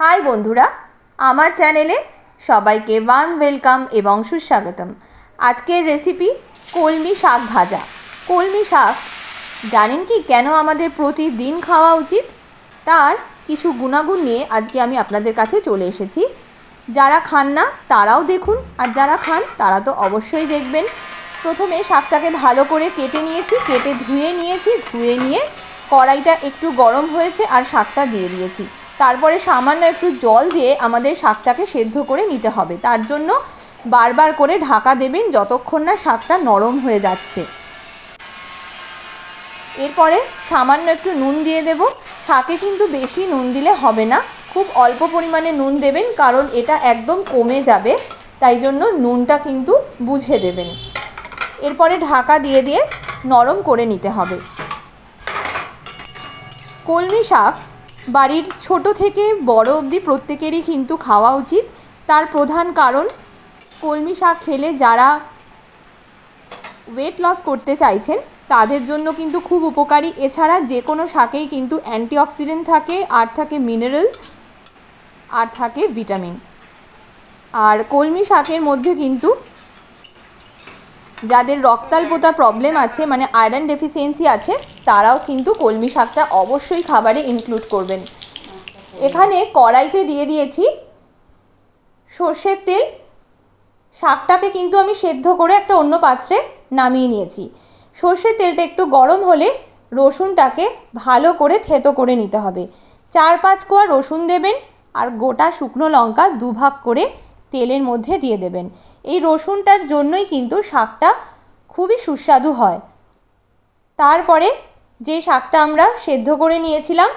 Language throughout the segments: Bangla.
হাই বন্ধুরা, আমার চ্যানেলে সবাইকে ওয়ার্ম ওয়েলকাম এবং সুস্বাগতম। আজকের রেসিপি কলমি শাক ভাজা। কলমি শাক, জানেন কি কেন আমাদের প্রতিদিন খাওয়া উচিত? তার কিছু গুণাগুণ নিয়ে আজকে আমি আপনাদের কাছে চলে এসেছি। যারা খান না, তারাও দেখুন, আর যারা খান, তারা তো অবশ্যই দেখবেন। প্রথমে শাকটাকে ভালো করে কেটে নিয়েছি, কেটে ধুয়ে নিয়েছি, ধুয়ে নিয়ে কড়াইটা একটু গরম হয়েছে আর শাকটা দিয়ে দিয়েছি। তারপরে সামান্য একটু জল দিয়ে আমাদের শাকটাকে সেদ্ধ করে নিতে হবে। তার জন্য বারবার করে ঢাকা দেবেন যতক্ষণ না শাকটা নরম হয়ে যাচ্ছে। এরপরে সামান্য একটু নুন দিয়ে দেব। শাকে কিন্তু বেশি নুন দিলে হবে না। খুব অল্প পরিমাণে নুন দেবেন কারণ এটা একদম কমে যাবে। তাই জন্য নুনটা কিন্তু বুঝে দেবেন। এরপরে ঢাকা দিয়ে দিয়ে নরম করে নিতে হবে। কলমি শাক বাড়ির ছোট থেকে বড় অবধি প্রত্যেকেরই কিন্তু খাওয়া উচিত। তার প্রধান কারণ, কলমি শাক খেলে যারা ওয়েট লস করতে চাইছেন, তাদের জন্য কিন্তু খুব উপকারী। এছাড়া যে কোনো শাকেই কিন্তু অ্যান্টিঅক্সিডেন্ট থাকে, আর থাকে মিনারেল আর থাকে ভিটামিন আর কলমি শাকের মধ্যে কিন্তু যাদের রক্তাল্পতা প্রবলেম আছে মানে আয়রন ডেফিসিয়েন্সি আছে তারাও কিন্তু কলমি শাকটা অবশ্যই খাবারে ইনক্লুড করবেন। এখানে কড়াইতে দিয়ে দিয়েছি সর্ষের তেল। শাকটাকে কিন্তু আমি সেদ্ধ করে একটা অন্য পাত্রে নামিয়ে নিয়েছি। সর্ষের তেলটা একটু গরম হলে রসুনটাকে ভালো করে থেতো করে নিতে হবে। চার পাঁচ কোয়া রসুন দেবেন আর গোটা শুকনো লঙ্কা দুভাগ করে তেলের মধ্যে দিয়ে দেবেন। এই রসুনটার জন্যই কিন্তু শাকটা খুবই সুস্বাদু হয়। তারপরে যে শাকটা আমরা সেদ্ধ করে নিয়েছিলাম,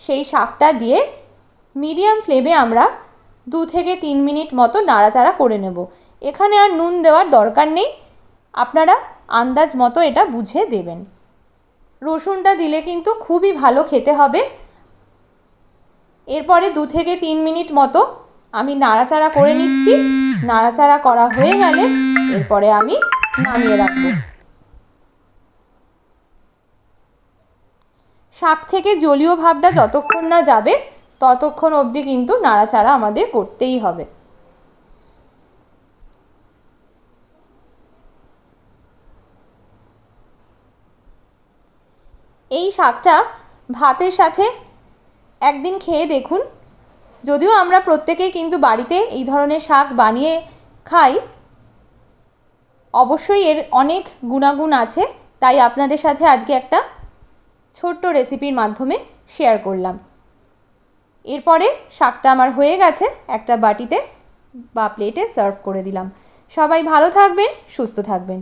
সেই শাকটা দিয়ে মিডিয়াম ফ্লেমে আমরা দু থেকে তিন মিনিট মতো নাড়াচাড়া করে নেব। এখানে আর নুন দেওয়ার দরকার নেই, আপনারা আন্দাজ মতো এটা বুঝে দেবেন। রসুনটা দিলে কিন্তু খুবই ভালো খেতে হবে। এরপরে দু থেকে তিন মিনিট মতো আমি নাড়াচাড়া করে নিচ্ছি। নাড়াচাড়া করা হয়ে গেলে এরপরে আমি নামিয়ে রাখব। শাক থেকে জলীয় ভাবটা যতক্ষণ না যাবে, ততক্ষণ অবধি কিন্তু নাড়াচাড়া আমাদের করতেই হবে। এই শাকটা ভাতের সাথে একদিন খেয়ে দেখুন। যদিও আমরা প্রত্যেকেই কিন্তু বাড়িতে এই ধরনের শাক বানিয়ে খাই, অবশ্যই এর অনেক গুণাগুণ আছে, তাই আপনাদের সাথে আজকে একটা ছোট্ট রেসিপির মাধ্যমে শেয়ার করলাম। এরপরে শাকটা আমার হয়ে গেছে, একটা বাটিতে বা প্লেটে সার্ভ করে দিলাম। সবাই ভালো থাকবেন, সুস্থ থাকবেন।